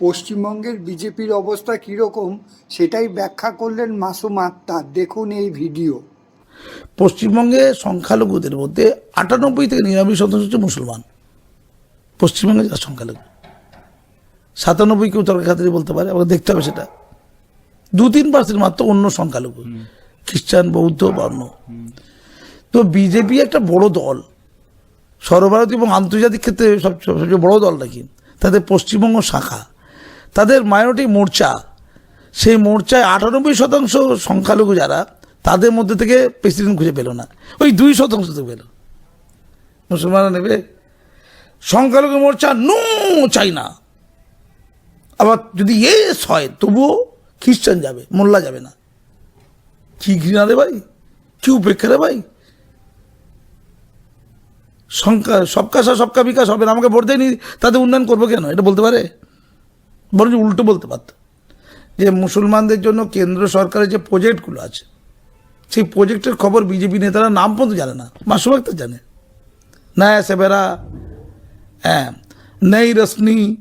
পশ্চিমবঙ্গের বিজেপির অবস্থা কীরকম সেটাই ব্যাখ্যা করলেন মাসুম আক্তার। দেখুন এই ভিডিও। পশ্চিমবঙ্গে সংখ্যালঘুদের মধ্যে আটানব্বই থেকে নিরানব্বই শতাংশ হচ্ছে মুসলমান। পশ্চিমবঙ্গে যারা সংখ্যালঘু। সাতানব্বই কেউ তর্কের খাতিরে বলতে পারে আমাকে দেখতে হবে সেটা। দু তিন পার্সেন্ট মাত্র অন্য সংখ্যালঘু। খ্রিস্টান বৌদ্ধ বা অন্য তো বিজেপি একটা বড় দল। সর্বভারতীয় এবং আন্তর্জাতিক ক্ষেত্রে সব সবচেয়ে বড় দল নাকি? তাদের পশ্চিমবঙ্গ শাখা। তাদের মাইনরিটি মোর্চা, সেই মোর্চায় আটানব্বই শতাংশ সংখ্যালঘু যারা, তাদের মধ্যে থেকে প্রেসিডেন্ট খুঁজে পেল না। ওই দুই শতাংশ থেকে পেল। মুসলমানরা নেবে। সংখ্যালঘু মোর্চা, নো চাই না। আবার যদি এস হয়, তবুও খ্রিস্টান যাবে, মোল্লা যাবে না। কি ঘৃণা রে ভাই? কি উপেক্ষা রে ভাই? সংখ্যা, সবকা সবকা বিকাশ হবে না, আমাকে ভোট দেয়নি তাদের উন্নয়ন করব কেন? এটা বলতে পারে? বরঞ্চ উল্টো বলতে পারত। যে মুসলমানদের জন্য কেন্দ্র সরকারের যে প্রজেক্টগুলো আছে, সেই প্রজেক্টের খবর বিজেপি নেতারা নাম পর্যন্ত জানে না। মাসুম আক্তার জানে। নয়া সেবেরা হ্যাঁ নেই রশ্মি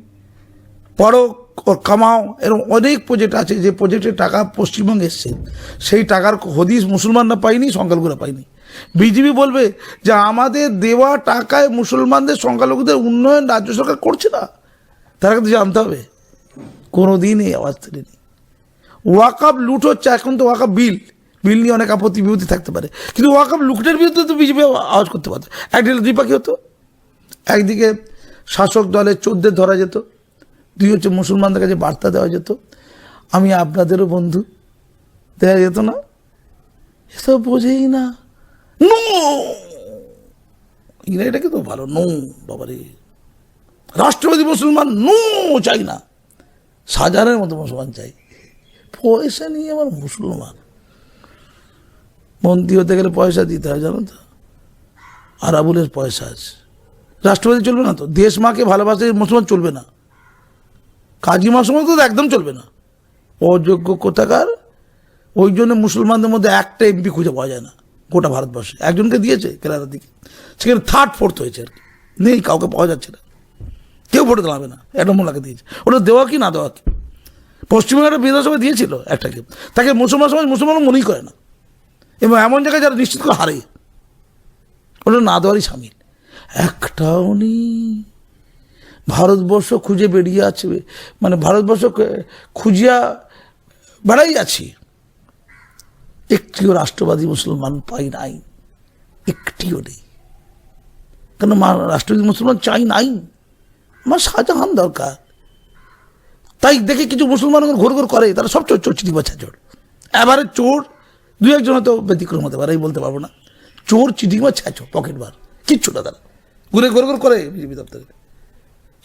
পড়ো ও কামাও, এরকম অনেক প্রজেক্ট আছে যে প্রজেক্টের টাকা পশ্চিমবঙ্গে এসছে। সেই টাকার হদিস মুসলমানরা পায়নি, সংখ্যালঘুরা পায়নি। বিজেপি বলবে যে আমাদের দেওয়া টাকায় মুসলমানদের, সংখ্যালঘুদের উন্নয়ন রাজ্য সরকার করছে না। তারা কিন্তু জানতে হবে। কোনো দিন এই আওয়াজ তুলেনি। ওয়াকাপ লুট হচ্ছে, এখন তো ওয়াকাপ বিল। বিল নিয়ে অনেক আপত্তি বিপত্তি থাকতে পারে। কিন্তু ওয়াকাপ লুটের বিরুদ্ধে তো বিজেপি আওয়াজ করতে পারতো। একদিকে পাখি হতো, একদিকে শাসক দলের চোদ্দের ধরা যেত, দুই হচ্ছে মুসলমানদের কাছে বার্তা দেওয়া যেত। আমি আপনাদেরও বন্ধু দেওয়া যেত না। এসব বোঝেই না। নো! ইংরেজিটাকে তো ভালো, নো, বাবারে। রাষ্ট্রপতি মুসলমান, নো, চাই না। সাজারের মতো মুসলমান চাই। পয়সা নিয়ে আমার মুসলমান। মন্ত্রী হতে গেলে পয়সা দিতে হয়, জানো তো? আর আবুলের পয়সা আছে। রাষ্ট্রপতি চলবে না তো? দেশ মাকে ভালোবাসে মুসলমান চলবে না। কাজী মুসলমান তো একদম চলবে না। অযোগ্য কোথাকার? ওই জন্য মুসলমানদের মধ্যে একটা এমপি খুঁজে পাওয়া যায় না, গোটা ভারতবর্ষে। একজনকে দিয়েছে কেরালার দিকে সেখানে থার্ড ফোর্থ হয়েছে আর কি। নেই, কাউকে পাওয়া যাচ্ছে না। কেউ ভোটে দাঁড়াবে না একটা মোল্লাকে দিয়েছে। ওটা দেওয়া কি না দেওয়া কি? পশ্চিমবঙ্গের বিধানসভা দিয়েছিল একটাকে তাকে মুসলমান সমাজ মুসলমান মনেই করে না। এবং এমন জায়গায় যারা নিশ্চিত করে হারে। ওটা না দেওয়ারই সামিল। একটাও নেই ভারতবর্ষ খুঁজে বেরিয়ে আছে মানে ভারতবর্ষ খুঁজিয়া বেড়াই আছি। একটিও রাষ্ট্রবাদী মুসলমান পাই নাই। একটিও নেই। কেন রাষ্ট্রবাদী মুসলমান চাই নাই। আমার শাহজাহান দরকার। তাই দেখে কিছু মুসলমান ঘোর ঘোর করে, তারা সব চোর চোর চিঠি বাচ্চা চোর। এবারে চোর দু একজন হয়তো ব্যতিক্রম হতে পারে, আমি বলতে পারব না। চোর চিঠি বা ছ্যাচো পকেট বার কিচ্ছু না তারা। ঘুরে ঘোর ঘোর করে বিজেপি দপ্তরে।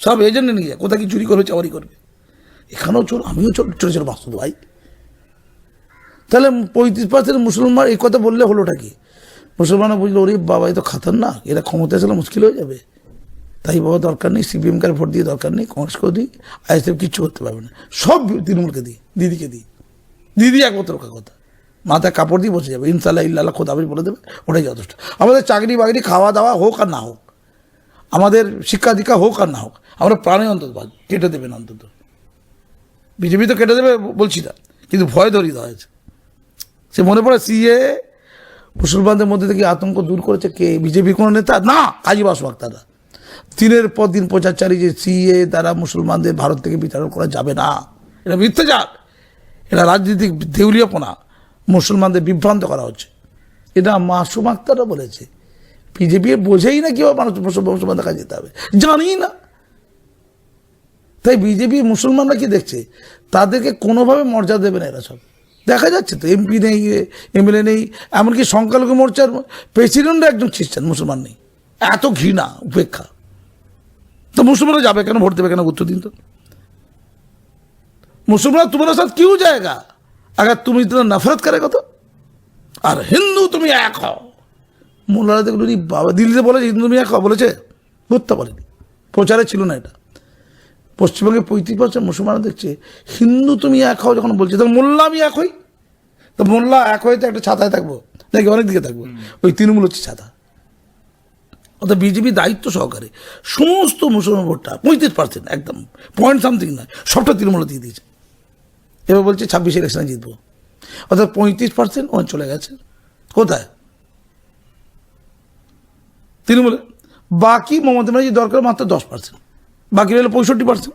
সব এজেন্টে নিয়ে যায়, কোথায় কি চুরি করবে চাওয়ারি করবে। এখানেও চোর, আমিও চোর চোরে চোরে বাঁচত ভাই। তাহলে পঁয়ত্রিশ পার্সেন্ট মুসলমান এই কথা বললে হলোটা কি? মুসলমানরা বুঝলো, ওরে বাবা, এ তো খাতারনাক, এরা ক্ষমতা আসলে মুশকিল হয়ে যাবে। তাই বাবা দরকার নেই সিপিএম কার ভোট দিয়ে দরকার নেই কংগ্রেসকেও দিই আইএসএফ কিচ্ছু করতে পারবে না। সব তৃণমূলকে দিই, দিদিকে দিই। দিদি একমাত্র কথা মাথায় কাপড় দিয়ে বসে যাবে ইনশাল্লাহ ইল্লাহ খোদা বলে দেবে, ওটাই যথেষ্ট। আমাদের চাকরি বাকরি খাওয়া দাওয়া হোক আর না হোক, আমাদের শিক্ষা দীক্ষা হোক আর না হোক, আমরা প্রাণে অন্তত কেটে দেবেন অন্তত। বিজেপি তো কেটে দেবে, বলছি না, কিন্তু ভয় ধরিয়ে দেওয়া হয়েছে। সে মনে পড়ে, সিএ মুসলমানদের মধ্যে থেকে আতঙ্ক দূর করেছে কে? বিজেপির কোনো নেতা? না, কাজী বাসু আক্তাররা। দিনের পর দিন প্রচার চালিয়ে যে সিএ দ্বারা মুসলমানদের ভারত থেকে বিতাড়ন করা যাবে না। এটা মিথ্যাচার। এটা রাজনীতিক দেউলিয়াপনা। মুসলমানদের বিভ্রান্ত করা হচ্ছে। এটা মাসুম আক্তাররা বলেছে। বিজেপি বোঝেই না কীভাবে মানুষ মুসলমান কাছে যেতে হবে। জানেই না। তাই বিজেপি মুসলমানরা কি দেখছে? তাদেরকে কোনোভাবে মর্যাদা দেবে না এরা সব। দেখা যাচ্ছে তো, এমপি নেই, এমএলএ নেই, এমনকি সংখ্যালঘু মোর্চার প্রেসিডেন্টও একজন খ্রিস্টান, মুসলমান নেই। এত ঘৃণা, উপেক্ষা। তো মুসলমানরা যাবে কেন? ভোট দেবে কেন? উত্তর দিন তো। মুসলমান তোমার সাথে কেউ জায়গা আগার তুমি তো নফরত করে কত? আর হিন্দু তুমি এক হও। মোল্লারা দেখল বাবা দিল্লিতে বলেছে হিন্দু তুমি এক হও, বলেছে করতে বলেনি। প্রচারে ছিল না এটা। পশ্চিমবঙ্গে পঁয়ত্রিশ পার্সেন্ট মুসলমানরা দেখছে, হিন্দু তুমি এক হও যখন বলছে, তখন মোল্লা আমি এক হই। তো মোল্লা এক হয়ে তো একটা ছাতায় থাকব, নাকি অনেক দিকে থাকব। ওই তৃণমূল হচ্ছে ছাতা। অর্থাৎ বিজেপি দায়িত্ব সহকারে সমস্ত মুসলমান ভোটটা পঁয়ত্রিশ পার্সেন্ট একদম পয়েন্ট সামথিং নয়, সবটা তৃণমূলে দিয়ে দিয়েছে। এবার বলছে ছাব্বিশ ইলেকশনে জিতবো। অর্থাৎ পঁয়ত্রিশ পার্সেন্ট ওখানে চলে গেছে। কোথায়? তৃণমূলে। বাকি মমতা ব্যানার্জি দরকার মাত্র দশ পার্সেন্ট বাকি রইল পঁয়ষট্টি পার্সেন্ট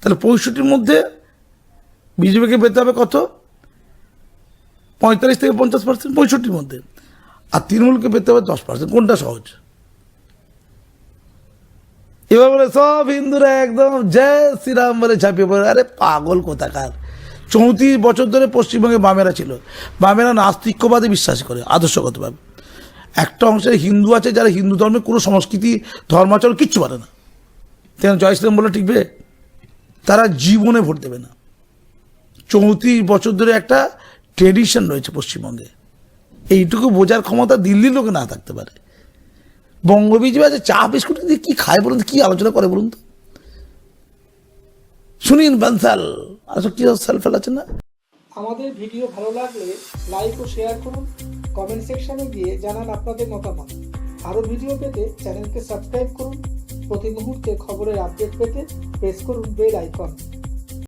তাহলে পঁয়ষট্টির মধ্যে বিজেপিকে পেতে হবে কত? পঁয়তাল্লিশ থেকে পঞ্চাশ পার্সেন্ট পঁয়ষট্টির মধ্যে। আর তৃণমূলকে পেতে হবে দশ পার্সেন্ট কোনটা সহজ? এবার বলে, সব হিন্দুরা একদম জয় শ্রীরাম বলে ঝাঁপিয়ে পড়ে। আরে পাগল কোথাকার। চৌত্রিশ বছর ধরে পশ্চিমবঙ্গে বামেরা ছিল। বামেরা নাস্তিক্যবাদে বিশ্বাস করে, আদর্শগতভাবে। একটা অংশের হিন্দু আছে যারা হিন্দু ধর্মে কোনো সংস্কৃতি, ধর্মাচরণ কিচ্ছু পারে না। কেন জয় শ্রীরাম বলে টিকবে? তারা জীবনে ভোট দেবে না। চৌত্রিশ বছর ধরে একটা ট্রেডিশন রয়েছে পশ্চিমবঙ্গে। এইটুকু বোঝার ক্ষমতা দিল্লির লোকে না থাকতে পারে। বঙ্গ বিজেপি আছে চা, বিস্কুট দিয়ে কি খায় বলুন কি আলোচনা করে বলুন তো? শুনিন বানসাল আসলে কি সাল ফেলাচ্ছেন না? আমাদের ভিডিও ভালো লাগলে লাইক ও শেয়ার করুন কমেন্ট সেকশনে গিয়ে জানান আপনাদের মতামত। আরও ভিডিও পেতে চ্যানেলকে সাবস্ক্রাইব করুন। প্রতি মুহূর্তে খবরের আপডেট পেতে প্রেস করুন বেল আইকন